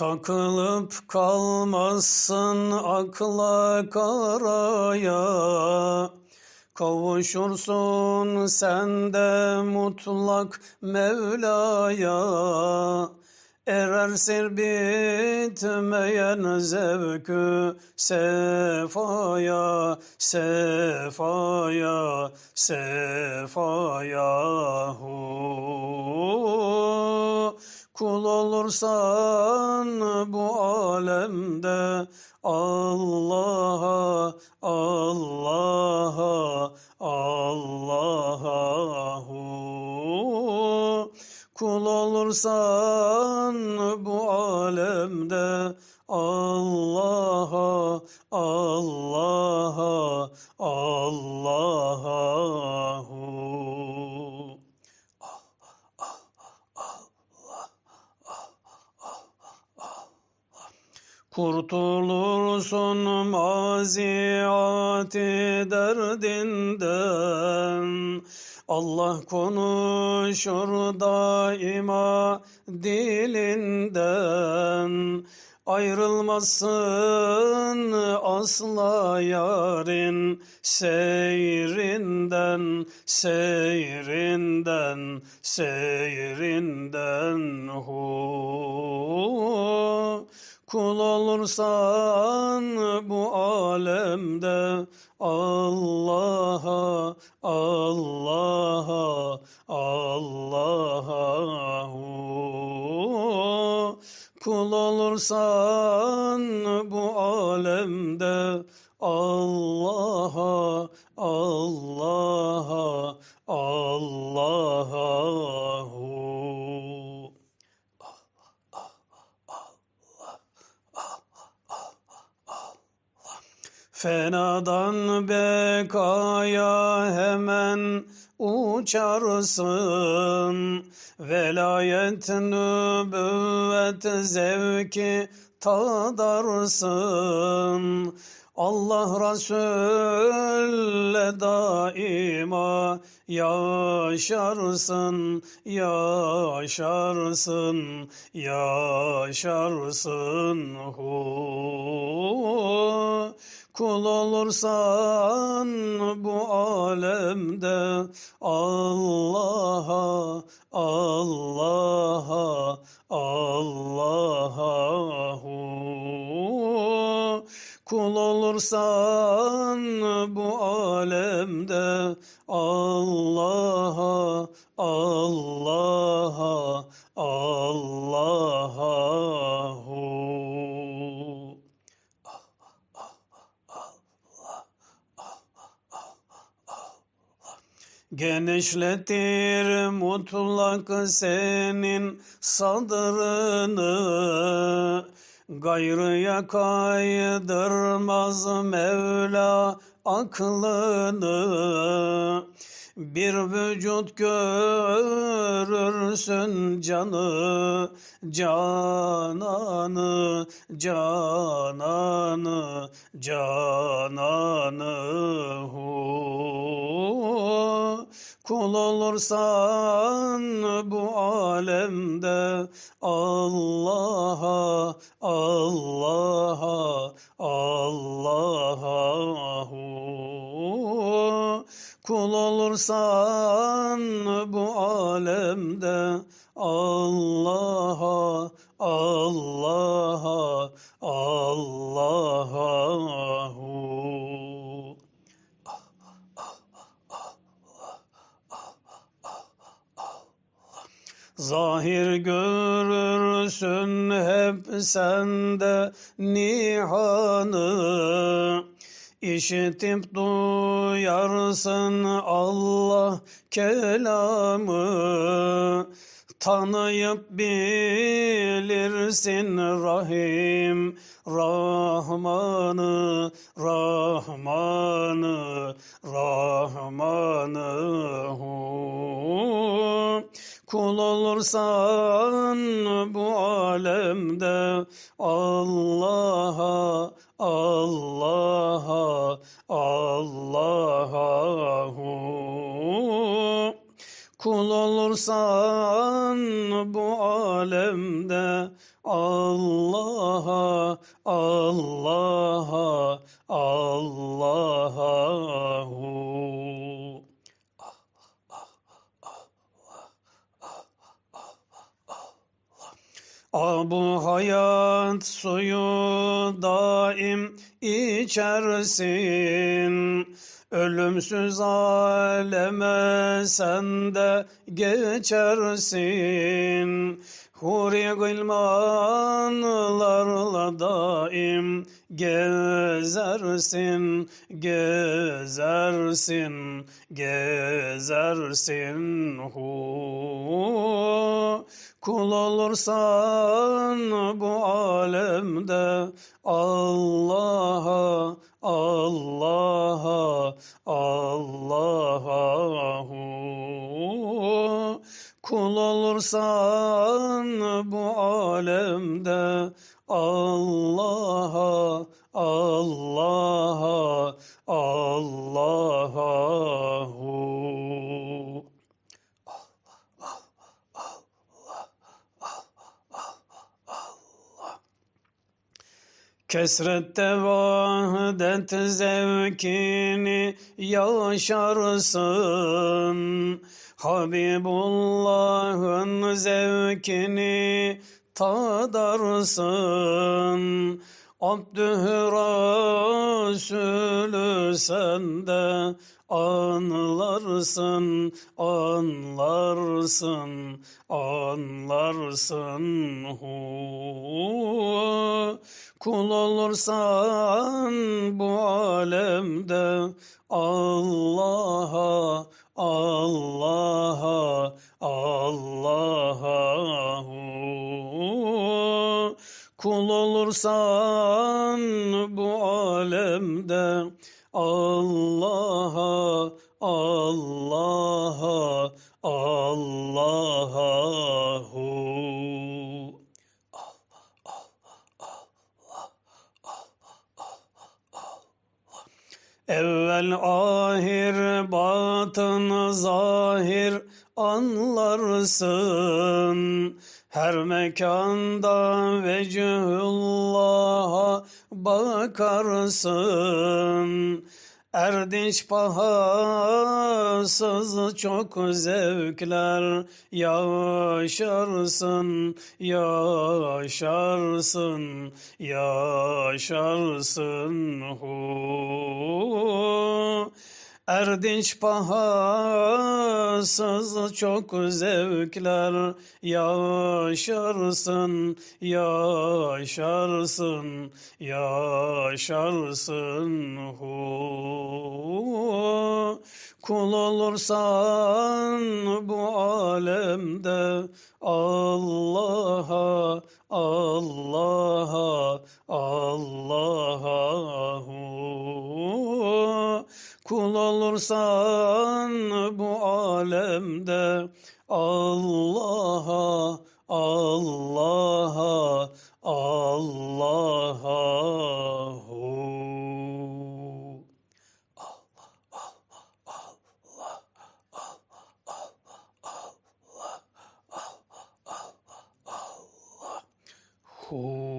Takılıp kalmazsın akla karaya. Kavuşursun sen de mutlak Mevla'ya. Erersin bitmeyen zevkü sefaya, sefaya, sefaya. Hu. Kul olursan bu alemde Allah'a, Allah'a, Allah'a. Kul olursan bu alemde Allah'a, Allah'a, Allah'a hu. Kurtulursun maziyati derdinden. Allah konuşur daima dilinden. Ayrılmazsın asla yarın seyrinden, seyrinden, seyrinden. Hu. Kul olursan bu alemde Allah'a, Allah'a, Allah'a. Kul olursan bu alemde Allah'a, Allah'a, Allah'a hu. Fenadan bekaya hemen uçarsın. Velayet nübüvvet zevki tadarsın Allah Resul'le daima yaşarsın, yaşarsın, yaşarsın hu. Kul olursan bu alemde Allah'a, Allah'a, Allah'a. Kul olursan bu alemde Allah'a, Allah'a, Allah'a hu. Genişletir mutlak senin sadrını Gayrıya kaydırmaz Mevla aklını bir vücut görürsün canı, cananı, cananı, cananı hu. Kul olursan bu alemde Allah'a, Allah'a, Allah'a. Kul olursan bu alemde Allah'a, Allah'a, Allah'a. Zahir görürsün hep sende nihanı İşitip duyarsın Allah kelamı Tanıyıp bilirsin Rahim Rahmanı Rahmanı Rahmanı hu. Kul olursan bu alemde Allah'a Allah'a Allah'a hu. Kul olursan bu alemde Allah'a, Allah'a, Allah'a. Abu hayat suyu daim içersin. Ölümsüz aleme sen de geçersin. Huri gılmanlarla daim gezersin, gezersin, gezersin. Hu. Kul olursan bu alemde Allah'a, Kul olursan bu alemde Allah'a, Allah'a, Allah'a. hu. Kesrette vahdet zevkini yaşarsın. Habibullah'ın zevkini tadarsın. Abdühü Resulü sende anlarsın, anlarsın, anlarsın. Hu. Kul olursan bu alemde Allah'a, Allah'a, Allah'a. hu. Kul olursan Allah'a. hu. Evvel ahir batın zahir anlarsın. Her mekanda vecihullah'a bakarsın. Erdinç pahasız çok zevkler yaşarsın, yaşarsın, yaşarsın. Hu. Erdinç pahasız çok zevkler yaşarsın, yaşarsın, yaşarsın. Hu. Kul olursan bu alemde Allah'a, Allah'a, Allah'a. hu. Kul olursan bu alemde Allah'a, Allah'a, Allah'a. Hu.